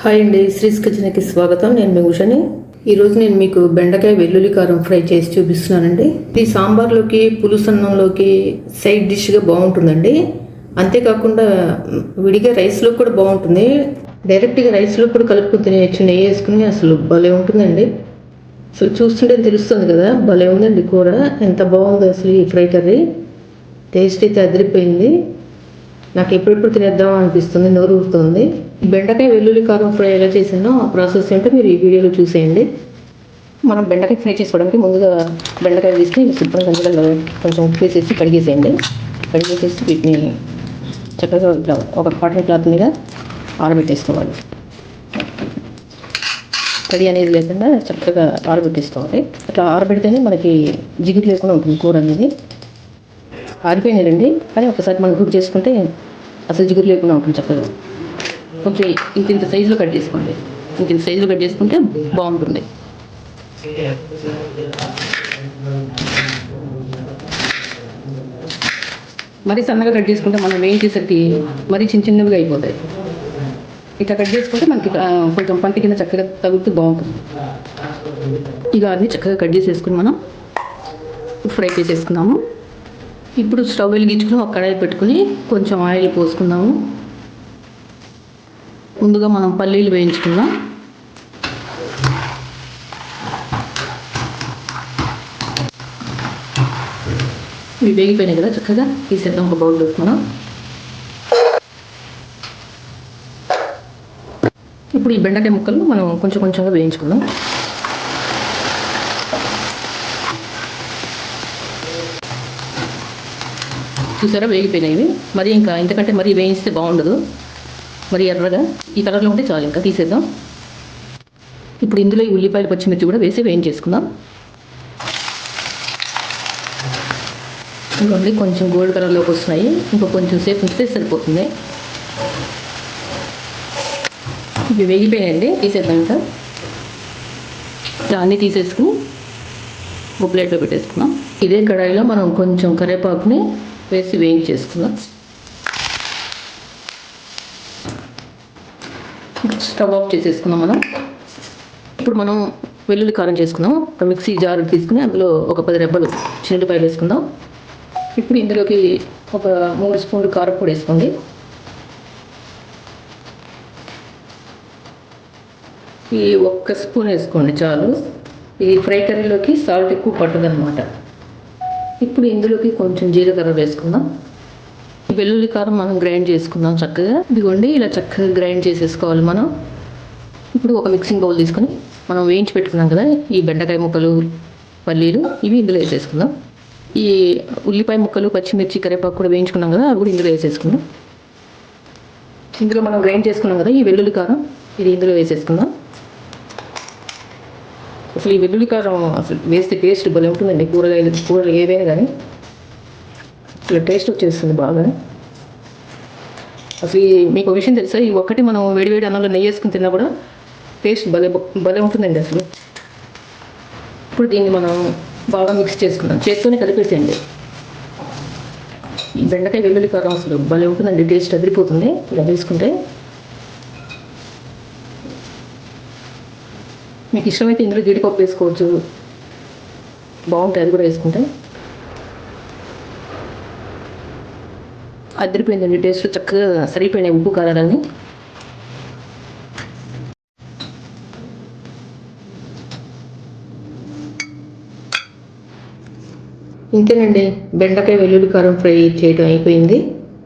Hi అండి శ్రీస్ కిచెన్కి స్వాగతం. నేను మీ ఉషని. ఈరోజు నేను మీకు బెండకాయ వెల్లుల్లి కారం ఫ్రై చేసి చూపిస్తున్నానండి. ఇది సాంబార్లోకి పులుసన్నంలోకి సైడ్ డిష్గా బాగుంటుందండి. అంతేకాకుండా విడిగా రైస్లో కూడా బాగుంటుంది. డైరెక్ట్గా రైస్లో కూడా కలుపుకుని తినేయచ్చు నెయ్యి వేసుకుని అసలు భలే ఉంటుందండి. అసలు చూస్తుంటే తెలుస్తుంది కదా భలే ఉందండి కూర. ఎంత బాగుందో అసలు ఈ ఫ్రై కర్రీ. టేస్ట్ అయితే అదిరిపోయింది. నాకు ఎప్పుడెప్పుడు తినేద్దాం అనిపిస్తుంది నోరు ఊరుతుంది. బెండకాయ వెల్లుల్లి కారం ఫ్రై ఎలా చేశానో ఆ ప్రాసెస్ ఏంటో మీరు ఈ వీడియోలో చూసేయండి. మనం బెండకాయ ఫ్రై చేసుకోవడానికి ముందుగా బెండకాయ తీసి శుభ్రంగా అందులో కొంచెం ఉప్పు వేసేసి కడిగేసేయండి. కడిగేసేసి వీటిని చక్కగా ఇట్లా ఒక కాటన్ క్లాత్ మీద ఆరబెట్టేసుకోవాలి. తడి అనేది లేకుండా చక్కగా ఆరబెట్టేసుకోవాలి. అట్లా ఆరబెడితేనే మనకి జిగురు లేకుండా ఉంటుంది కూర అనేది. ఆరిపోయినారండి కానీ ఒకసారి మనం కుక్ చేసుకుంటే అసలు జిగురు లేకుండా ఉంటుంది చక్కగా కొంచెం ఇంత ఇంత సైజులో కట్ చేసుకోండి. ఇంత ఇంత సైజులో కట్ చేసుకుంటే బాగుంటుంది. మరీ సన్నగా కట్ చేసుకుంటే మనం వేయించేసరికి మరీ చిన్న చిన్నవిగా అయిపోతాయి. ఇట్లా కట్ చేసుకుంటే మనకి కొంచెం పంట కింద చక్కగా తగులుతూ బాగుంటుంది. ఇక అన్నీ చక్కగా కట్ చేసేసుకుని మనం ఫ్రై చేసేసుకున్నాము. ఇప్పుడు స్టవ్ వెలిగించుకుని ఒక కడాయి పెట్టుకుని కొంచెం ఆయిల్ పోసుకుందాము. ముందుగా మనం పల్లీలు వేయించుకుందాం. ఇవి వేగిపోయినాయి కదా చక్కగా తీసేద్దాం ఒక బౌల్ మనం. ఇప్పుడు ఈ బెండకాయ ముక్కలు మనం కొంచెం కొంచెంగా వేయించుకుందాం. చూసారా? వేగిపోయినాయి మరి ఇంకా ఇంతకంటే మరీ వేయిస్తే బాగుండదు. మరి ఎర్రగా. ఈ కలర్లో ఉంటే చాలు ఇంకా. తీసేద్దాం. ఇప్పుడు ఇందులో ఈ ఉల్లిపాయలు పచ్చిమిర్చి కూడా వేసి వేయించేసుకుందాం. ఇంకొకటి కొంచెం గోల్డ్ కలర్లోకి వస్తున్నాయి. ఇంకో కొంచెం సేపు ఉంచితే సరిపోతుంది. ఇవి వేగిపోయాయండి తీసేద్దాం ఇంకా. దాన్ని తీసేసుకుని ఒక ప్లేట్లో పెట్టేసుకున్నాం ఇదే కడాయిలో మనం కొంచెం కరివేపాకుని వేసి వేయించేసుకుందాం స్టవ్ ఆఫ్ చేసేసుకుందాం మనం. ఇప్పుడు మనం వెల్లుల్లి కారం చేసుకుందాం. ఒక మిక్సీ జార్ తీసుకుని అందులో ఒక పది రెబ్బలు చిన్నపాయలు వేసుకుందాం. ఇప్పుడు ఇందులోకి ఒక మూడు స్పూన్లు కారపొడి వేసుకోండి. ఈ ఒక్క స్పూన్ వేసుకోండి చాలు. ఈ ఫ్రై కర్రీలోకి సాల్ట్ ఎక్కువ పట్టదనమాట ఇప్పుడు ఇందులోకి కొంచెం జీలకర్ర వేసుకుందాం. ఈ వెల్లుల్లి కారం మనం గ్రైండ్ చేసుకుందాం చక్కగా. ఇదిగోండి ఇలా చక్కగా గ్రైండ్ చేసేసుకోవాలి మనం. ఇప్పుడు ఒక మిక్సింగ్ బౌల్ తీసుకొని మనం వేయించి పెట్టుకున్నాం కదా ఈ బెండకాయ ముక్కలు పల్లీలు ఇవి ఇందులో వేసేసుకుందాం. ఈ ఉల్లిపాయ ముక్కలు పచ్చిమిర్చి కరివేపాకు కూడా వేయించుకున్నాం కదా అవి కూడా ఇందులో వేసేసుకుందాం. ఇందులో మనం గ్రైండ్ చేసుకున్నాం కదా ఈ వెల్లుల్లి కారం ఇది ఇందులో వేసేసుకుందాం. అసలు ఈ వెల్లుల్లి కారం అసలు వేస్తే టేస్ట్ భలే ఉంటుందండి కూరగాయలు కూరలు ఏవైనా కానీ. అసలు టేస్ట్ వచ్చేస్తుంది బాగా. అసలు ఈ మీకు విషయం తెలుసా ఈ ఒక్కటి మనం వేడివేడి అన్నంలో నెయ్యి వేసుకుని తిన్నా కూడా టేస్ట్ భలే భలే ఉంటుందండి అసలు. ఇప్పుడు దీన్ని మనం బాగా మిక్స్ చేసుకుందాం. చేత్తోనే కలిపేసేయండి ఈ బెండకాయ వెల్లుల్లి కారం అసలు భలే ఉంటుందండి టేస్ట్ అదిరిపోతుంది. ఇలా వేసుకుంటే మీకు ఇష్టమైతే ఇందులో జీడిపప్పు వేసుకోవచ్చు. బాగుంటుంది అది కూడా వేసుకుంటే. అదిరిపోయిందండి టేస్ట్. చక్కగా సరిపోయినాయి ఉప్పు కారాలన్నీ. ఇంతేనండి. బెండకాయ వెల్లుల్లి కారం ఫ్రై చేయడం అయిపోయింది.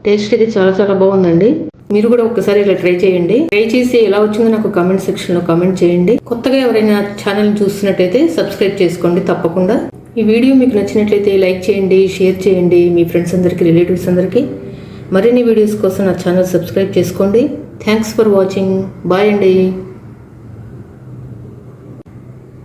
టేస్ట్ ఇది చాలా చాలా బాగుందండి. మీరు కూడా ఒక్కసారి ఇలా ట్రై చేయండి. ట్రై చేసి ఎలా వచ్చిందో నాకు కామెంట్ సెక్షన్లో కామెంట్ చేయండి. కొత్తగా ఎవరైనా ఛానల్ చూస్తున్నట్టయితే సబ్స్క్రైబ్ చేసుకోండి తప్పకుండా. ఈ వీడియో మీకు నచ్చినట్లయితే లైక్ చేయండి షేర్ చేయండి మీ ఫ్రెండ్స్ అందరికీ రిలేటివ్స్ అందరికీ. మరిన్ని వీడియోస్ కోసం నా ఛానల్ సబ్స్క్రైబ్ చేసుకోండి. థ్యాంక్స్ ఫర్ వాచింగ్ బాయ్ అండి.